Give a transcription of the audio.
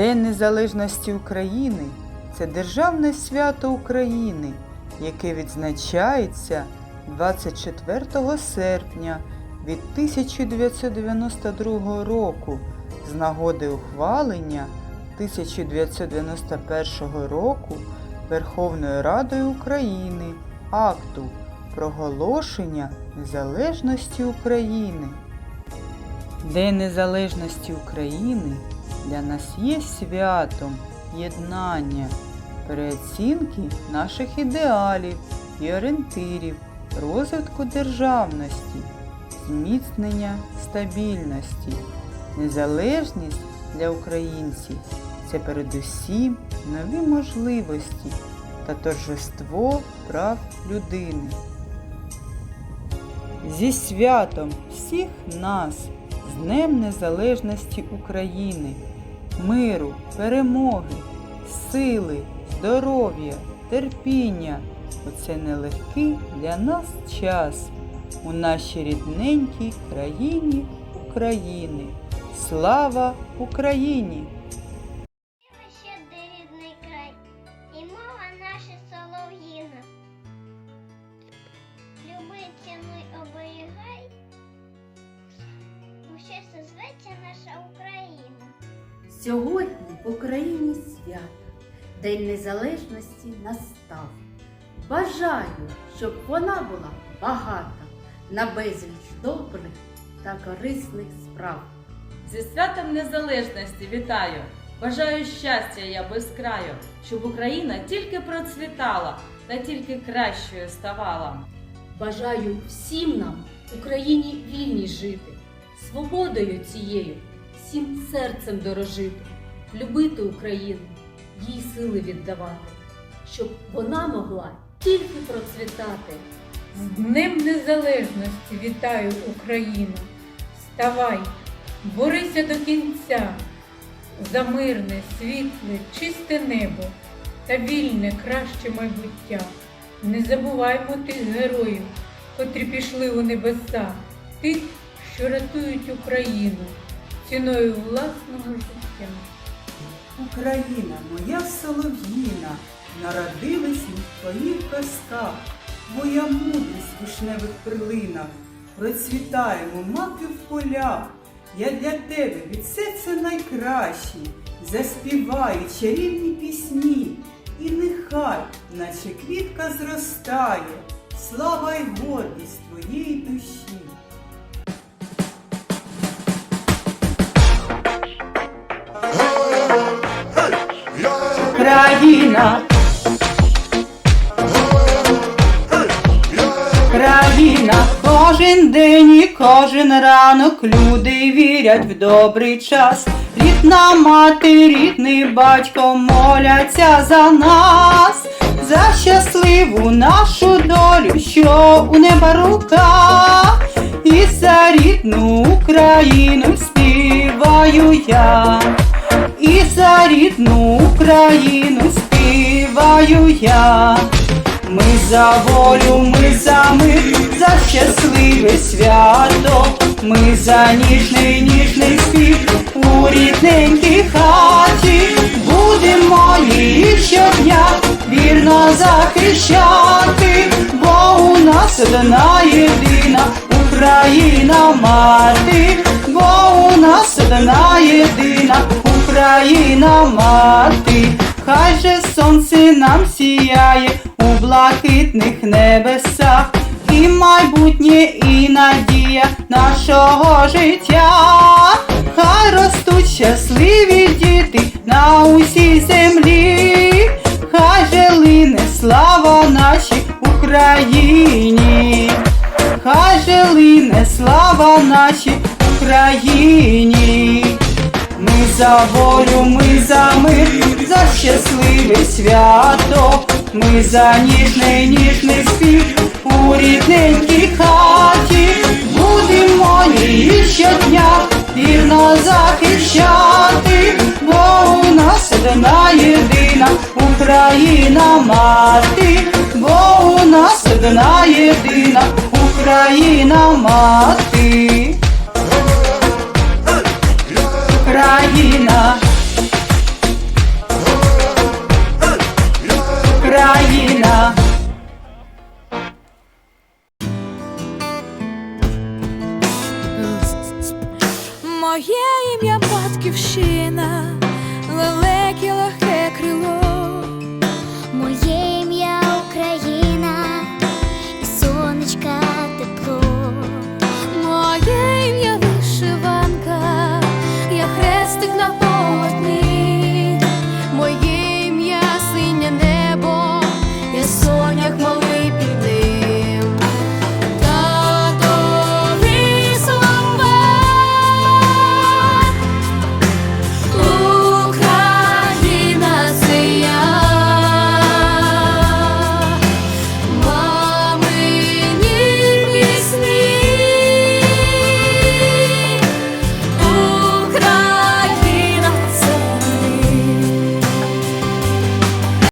День Незалежності України це державне свято України, яке відзначається 24 серпня від 1992 року з нагоди ухвалення 1991 року Верховною Радою України акту проголошення незалежності України. День Незалежності України для нас є святом єднання, переоцінки наших ідеалів і орієнтирів, розвитку державності, зміцнення стабільності. Незалежність для українців це передусім нові можливості та торжество прав людини. Зі святом всіх нас, з Днем Незалежності України, миру, перемоги, сили, здоров'я, терпіння у цей нелегкий для нас час у нашій рідненькій країні України. Слава Україні! ще оберігай, у щастя зветься наша Україна. Сьогодні в Україні свято, День Незалежності настав. Бажаю, щоб вона була багата на безліч добрих та корисних справ. Зі святом незалежності вітаю! Бажаю щастя я без краю, щоб Україна тільки процвітала та тільки кращою ставала. Бажаю всім нам, Україні вільній жити, свободою цією, всім серцем дорожити, любити Україну, їй сили віддавати, щоб вона могла тільки процвітати. З Днем Незалежності вітаю Україну! Вставай, борися до кінця за мирне, світле, чисте небо та вільне краще майбуття. Не забуваймо тих героїв, котрі пішли у небеса, тих, що рятують Україну ціною власного життя. Україна, моя солов'їна, народилась ми в твоїх казках, моя мудрість в вишневих перлинах, процвітаємо маки в полях. Я для тебе від серця найкращі, заспіваю чарівні пісні, і нехай, наче квітка зростає, слава й гордість твоєї душі. Країна. Країна, кожен день і кожен ранок люди вірять в добрий час. Рідна мати, рідний батько моляться за нас, за щасливу нашу долю, що у неба рука, і за рідну Україну співаю я. Рідну Україну співаю я. Ми за волю, ми за мир, за щасливе свято, ми за ніжний, ніжний спів у рідненькій хаті, будемо її щодня вірно захищати, бо у нас одна єдина Україна мати, Україна мати, хай же сонце нам сіяє у блакитних небесах, і майбутнє, і надія нашого життя, хай ростуть щасливі діти на усій землі, хай же лине слава нашій Україні. Хай же лине слава нашій Україні. За волю, ми за мир, за щасливе свято, ми за ніжний, ніжний спів у рідненькій хаті, будемо її щодня вірно захищати, бо у нас одна єдина Україна мати, бо у нас одна єдина Україна мати. Країна,